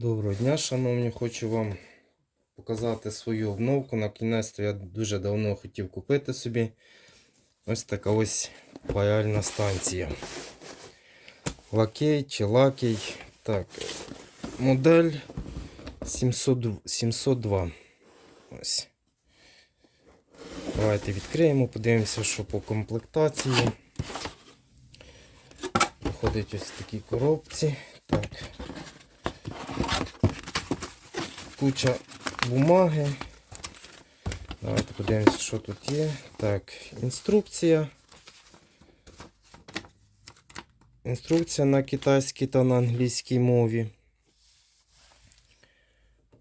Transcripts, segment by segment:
Доброго дня, шановні. Хочу вам показати свою обновку. На кінець я дуже давно хотів купити собі. Ось така ось паяльна станція. Лакей чи лакей. Так, модель 700, 702. Ось. Давайте відкриємо, подивимося, що по комплектації. Виходить ось в такій коробці. Так. Куча бумаги. Давайте подивимося, що тут є. Так, інструкція. Інструкція на китайській та на англійській мові.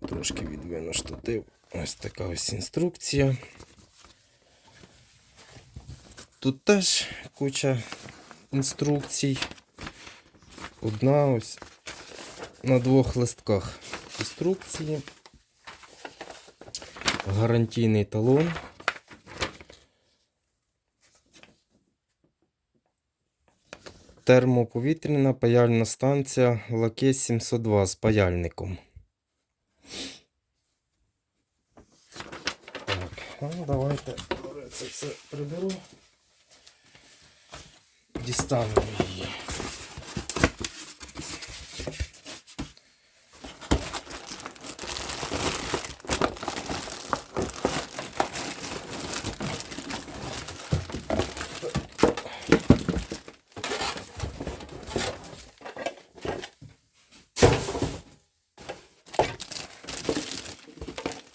Трошки відвину штатив. Ось така ось інструкція. Тут теж куча інструкцій. Одна ось на двох листках інструкції. Гарантійний талон. Термоповітряна паяльна станція Лаке 702 з паяльником. Так, ну давайте це все приберу. Дістану її.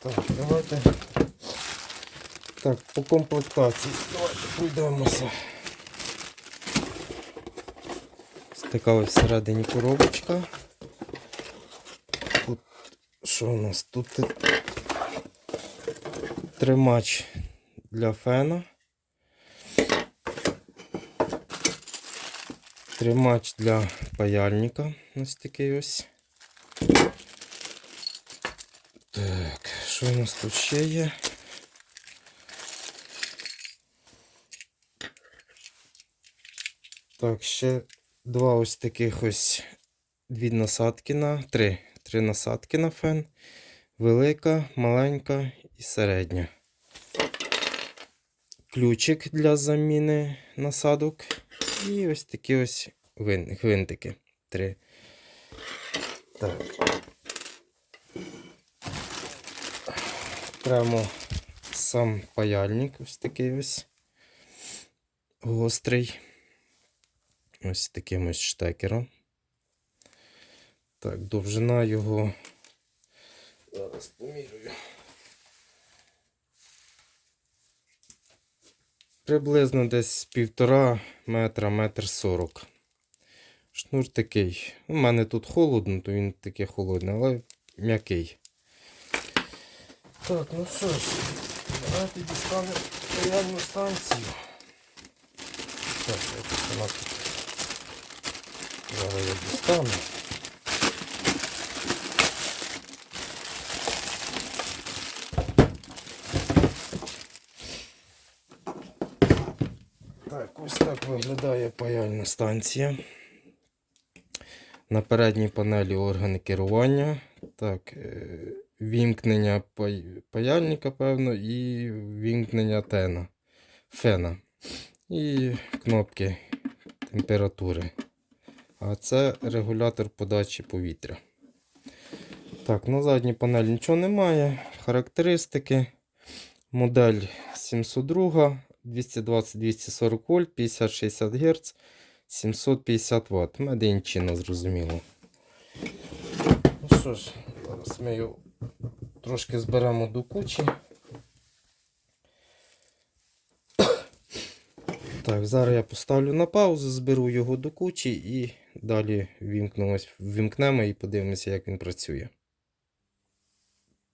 Так, давайте. Так, по комплектації. Давайте пройдемося. Ось така ось всередині коробочка. Тут що у нас? Тут тримач для фена. Тримач для паяльника. Ось такий ось. Так, що у нас тут ще є? Так, ще два ось таких ось дві насадки на три. Три насадки на фен. Велика, маленька і середня. Ключик для заміни насадок. І ось такі ось гвинтики. Три. Так. Прямо сам паяльник ось такий ось гострий. Ось таким ось штекером. Так, довжина його. Зараз помірюю. Приблизно десь півтора метра, метр сорок. Шнур такий. У мене тут холодно, то він такий холодний, але м'який. Так, ну що ж, давайте дістанемо паяльну станцію. Так, якось вона тут. Зараз я дістану. Так, ось так виглядає паяльна станція. На передній панелі органи керування. Так, е, вімкнення паяльника, певно, і вімкнення тена, фена. І кнопки температури. А це регулятор подачі повітря. Так, на задній панелі нічого немає. Характеристики. Модель 702, 220-240 вольт, 50-60 Гц, 750 Вт. Мединчина, зрозуміло. Ну що ж, зараз ми його трошки зберемо до кучі. Так, зараз я поставлю на паузу, зберу його до кучі і далі вімкнемо і подивимося, як він працює.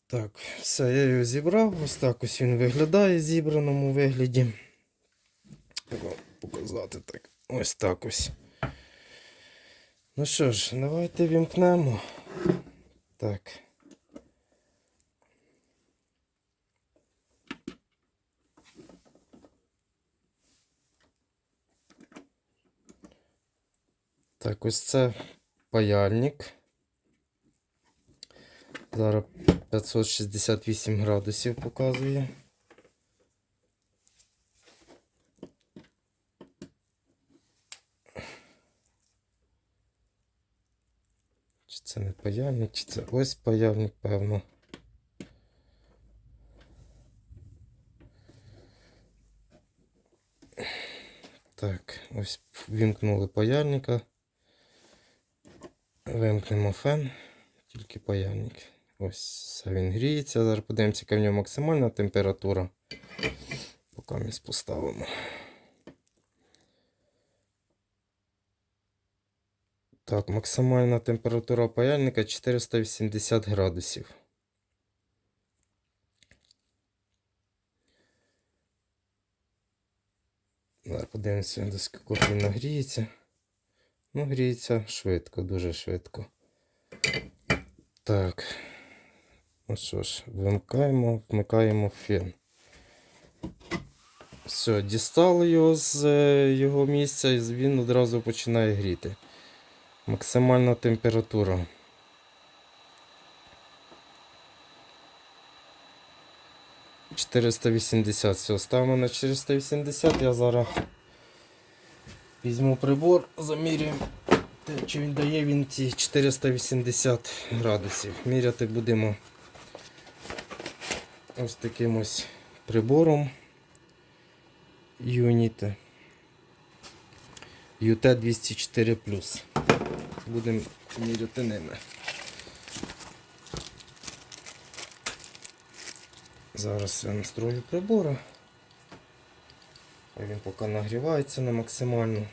Так, все, я його зібрав. Ось так ось він виглядає в зібраному вигляді. Показати так. Ось так ось. Ну що ж, давайте вімкнемо. Так. Так, ось це паяльник. Зараз 568 градусів показує. Чи це не паяльник, чи це ось паяльник, певно. Так, ось вімкнули паяльника. Вимкнемо фен, тільки паяльник. Ось він гріється. Зараз подивимося, яка в нього максимальна температура. Поки ми поставимо. Так, максимальна температура паяльника 480 градусів. Зараз подивимося, до скільки він нагріється. Ну, гріється швидко, дуже швидко. Так. Ну що ж, вимикаємо, вмикаємо фен. Все, дістали його з е, його місця і він одразу починає гріти. Максимальна температура. Чотириста вісімдесят. Все, ставимо на 480. Я зараз візьму прибор, замірюємо, чи він дає він ці 480 градусів. Міряти будемо ось таким ось прибором Unit UT204 Будемо міряти ними. Зараз я настрою прибора. Він поки нагрівається на максимальну.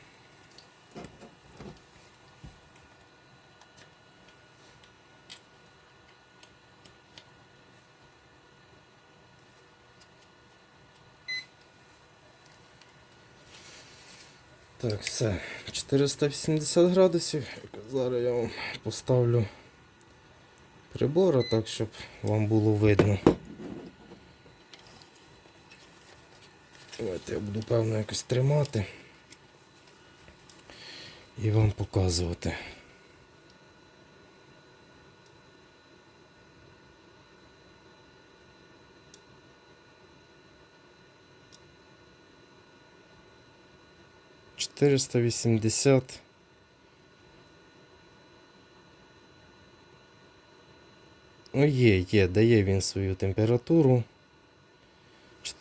Так, все. 480 градусів. Зараз я вам поставлю прибора так, щоб вам було видно. Давайте я буду певно якось тримати і вам показувати. Чотириста вісімдесят. Ну, є, є, дає він свою температуру.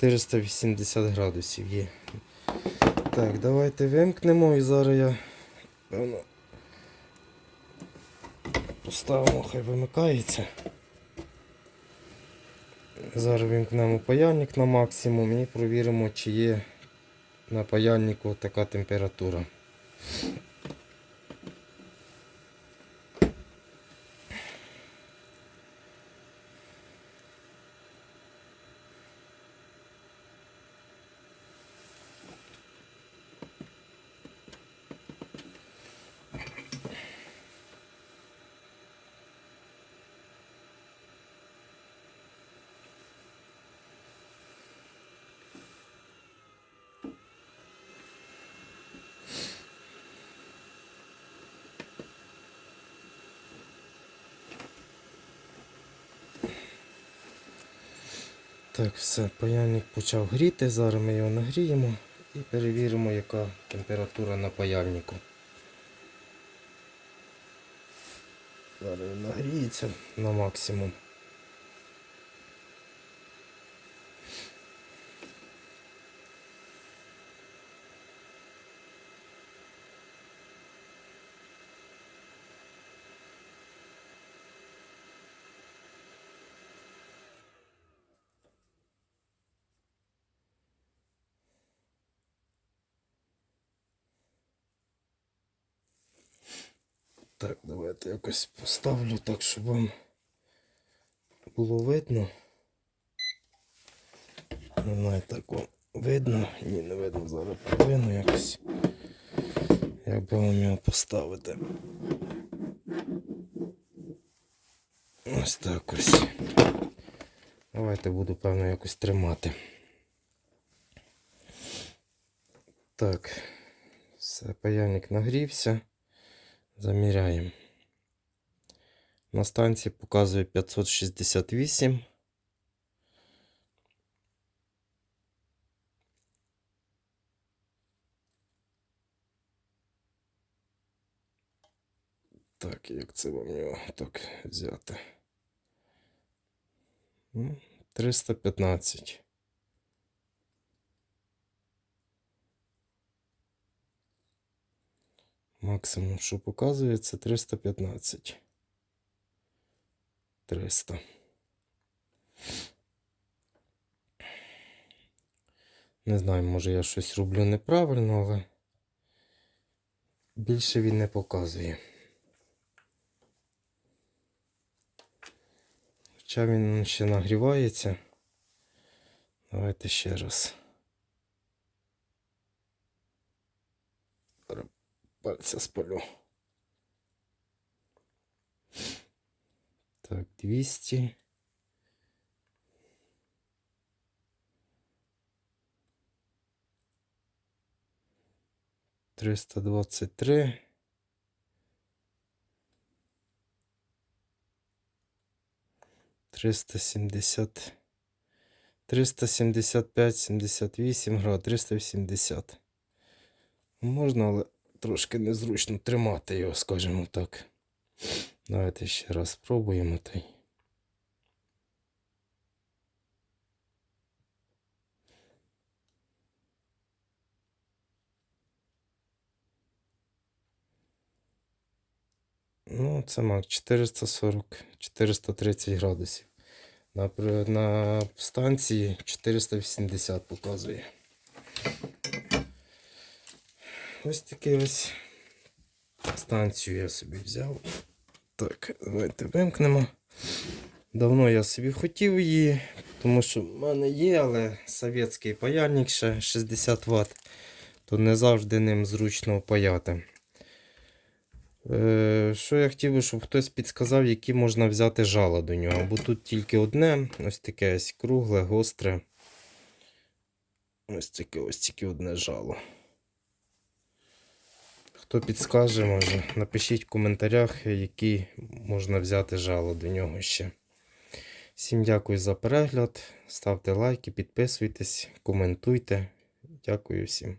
480 градусів є. Так, давайте вимкнемо і зараз я певно поставимо, хай вимикається. Зараз вимкнемо паяльник на максимум і провіримо, чи є на паяльнику така температура. Так, все, паяльник почав гріти. Зараз ми його нагріємо і перевіримо, яка температура на паяльнику. Зараз він нагріється на максимум. Так, давайте якось поставлю так, щоб вам було видно. Не знаю, так вам видно. Ні, не видно зараз повинно якось. Як би вам його поставити. Ось так ось. Давайте буду, певно, якось тримати. Так, все, паяльник нагрівся. Заміряємо. На станції показує 568. Так, як це вам його так взяти? М, 315. Максимум, що показує, це 315. 300. Не знаю, може я щось роблю неправильно, але більше він не показує. Хоча він ще нагрівається. Давайте ще раз. Зараз Пальця спалю. Так, 200. Триста двадцять три. Триста сімдесят. Триста сімдесят п'ять, сімдесят вісім град, триста вісімдесят. Можна, але трошки незручно тримати його, скажімо так. Давайте ще раз спробуємо той. Ну, це мак 440, 430 градусів. На, на станції 480 показує. Ось такий ось станцію я собі взяв. Так, давайте вимкнемо. Давно я собі хотів її, тому що в мене є, але совєтський паяльник ще 60 Вт, то не завжди ним зручно паяти. Е, що я хотів би, щоб хтось підказав, які можна взяти жало до нього. Бо тут тільки одне, ось таке ось кругле, гостре. Ось таке ось тільки одне жало. Хто підскаже, може, напишіть в коментарях, які можна взяти жало до нього ще. Всім дякую за перегляд. Ставте лайки, підписуйтесь, коментуйте. Дякую всім.